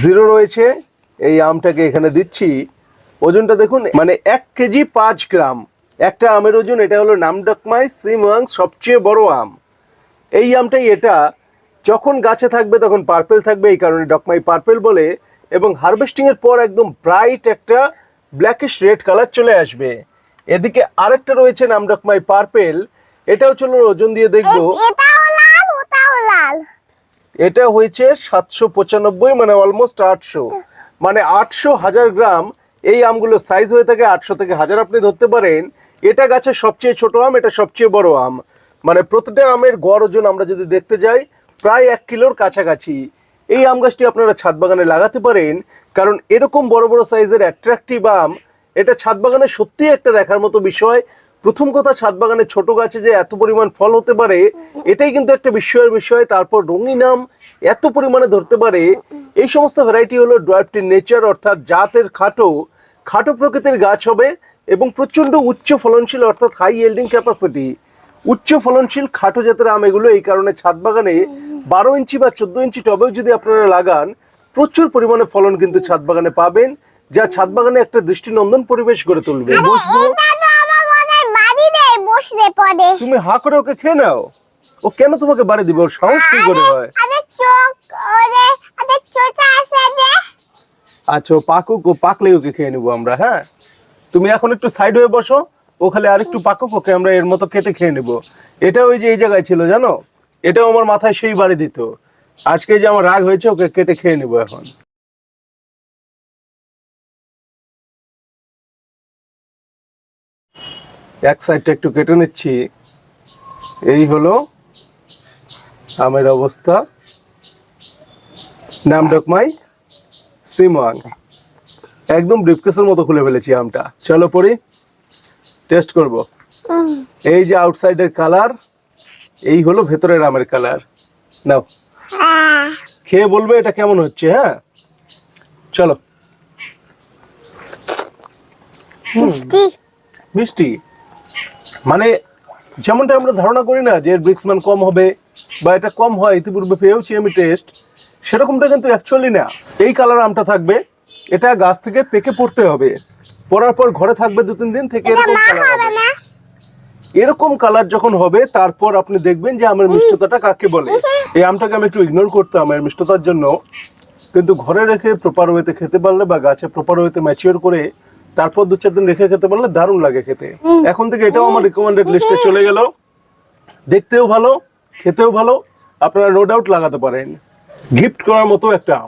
Zero রয়েছে। এই আমটাকে এখানে দিচ্ছি। ওজনটা দেখুন মানে এক কেজি পাঁচ গ্রাম। একটা আমের ওজন, এটা হলো নামডকমাই সিমওয়াং সবচেয়ে বড় আম। এই আমটাই এটা। যখন গাছে থাকবে, তখন পার্পেল থাকবে, এই কারণে ডকমাই পার্পেল বলে। এবং হারভেস্টিং এর পর একদম ব্রাইট একটা ব্ল্যাকিশ রেড কালার চলে আসবে। এদিকে আরেকটা রয়েছে নামডকমাই পার্পেল। এটাও চলো ওজন দিয়ে দেখব। লাল। এটা হয়েছে সাতশো পঁচানব্বই মানে অলমোস্ট আটশো। মানে আটশো হাজার গ্রাম, এই আমগুলো সাইজ হয়ে থাকে আটশো থেকে হাজার। আপনি ধরতে পারেন, এটা গাছের সবচেয়ে ছোট আম, এটা সবচেয়ে বড় আম। মানে প্রতিটা আমের গড় ওজন আমরা যদি দেখতে যাই, প্রায় এক কিলোর কাছাকাছি। এই আম গাছটি আপনারা ছাদ বাগানে লাগাতে পারেন, কারণ এরকম বড় বড় সাইজের অ্যাট্রাকটিভ আম, এটা ছাদ বাগানে সত্যিই একটা দেখার মতো বিষয়। প্রথম কথা ছাদ বাগানে ছোট গাছে যে এত পরিমাণ ফল হতে পারে এটাই কিন্তু একটা বিস্ময়ের বিষয়। তারপর রঙিন আম এত পরিমাণে ধরতে পারে এই সমস্ত ভ্যারাইটি হলো ড্রাইভটির নেচার অর্থাৎ জাতের খাটো। খাটো প্রকৃতির গাছ হবে এবং প্রচণ্ড উচ্চ ফলনশীল অর্থাৎ হাই ইয়েল্ডিং ক্যাপাসিটি উচ্চ ফলনশীল খাটো জাতের আম এগুলো এই কারণে ছাদ বাগানে বারো ইঞ্চি বা চোদ্দ ইঞ্চি টবেও যদি আপনারা লাগান প্রচুর পরিমাণে ফলন কিন্তু ছাদ বাগানে পাবেন যা ছাদ বাগানে একটা দৃষ্টিনন্দন পরিবেশ গড়ে তুলবে। বসবো পদে তুমি হা করে ওকে খেয়ে নাও। ও কেন তোমাকে বাড়ি দিবে? ওর সাহস কি করে হয়? আরে চোখ ওরে আরে চোচা আছে রে। আচ্ছা ও পাকুক ও পাকলে ওকে খেয়ে নেব আমরা হ্যাঁ? তুমি এখন একটু সাইড হয়ে বসো। ও খালি আর একটু পাকুক ওকে আমরা এর মতো কেটে খেয়ে নেব। এটা ওই যে এই জায়গায় ছিল জানো? এটাও আমার মাথায় সেই বাড়ি দিত। আজকে যে আমার রাগ হয়েছে ওকে কেটে খেয়ে নেব এখন। এক সাইডটা একটু কেটে নিচ্ছি। এই হলো আমের অবস্থা। নাম ডকমাই সিমওয়াং। একদম ব্রিফকেসের মতো খুলে ফেলেছি আমটা। চলো পড়ি। টেস্ট করব। এই যে আউটসাইডের কালার এই হলো ভেতরের আমের কালার নাও। খেয়ে বলবে এটা কেমন হচ্ছে হ্যাঁ? চলো। মিষ্টি। মিষ্টি। মানে যেমনটা আমরা ধারণা করি না যে ব্রিক্সম্যান কম হবে বা এটা কম হয় ইতিপূর্বে পেয়েওছি আমি টেস্ট সেরকমটা কিন্তু অ্যাকচুয়ালি না। এই কালার আমটা থাকবে এটা গাছ থেকে পেকে পড়তে হবে। পড়ার পর ঘরে থাকবে দু তিন দিন থেকে এরকম কালার হবে এরকম কালার যখন হবে তারপর আপনি দেখবেন যে আমের মিষ্টতাটা কাকে বলে। এই আমটাকে আমি একটু ইগনোর করতাম এর মিষ্টতার জন্য। কিন্তু ঘরে রেখে প্রপার ওয়েতে খেতে পারলে বা গাছে প্রপার ওয়েতে ম্যাচিওর করে তারপর দু চার দিন রেখে খেতে পারলে দারুণ লাগে খেতে। এখন থেকে এটাও আমার রিকমেন্ডেড লিস্টে চলে গেল। দেখতেও ভালো খেতেও ভালো আপনারা নো ডাউট লাগাতে পারেন। গিফট করার মতো একটা।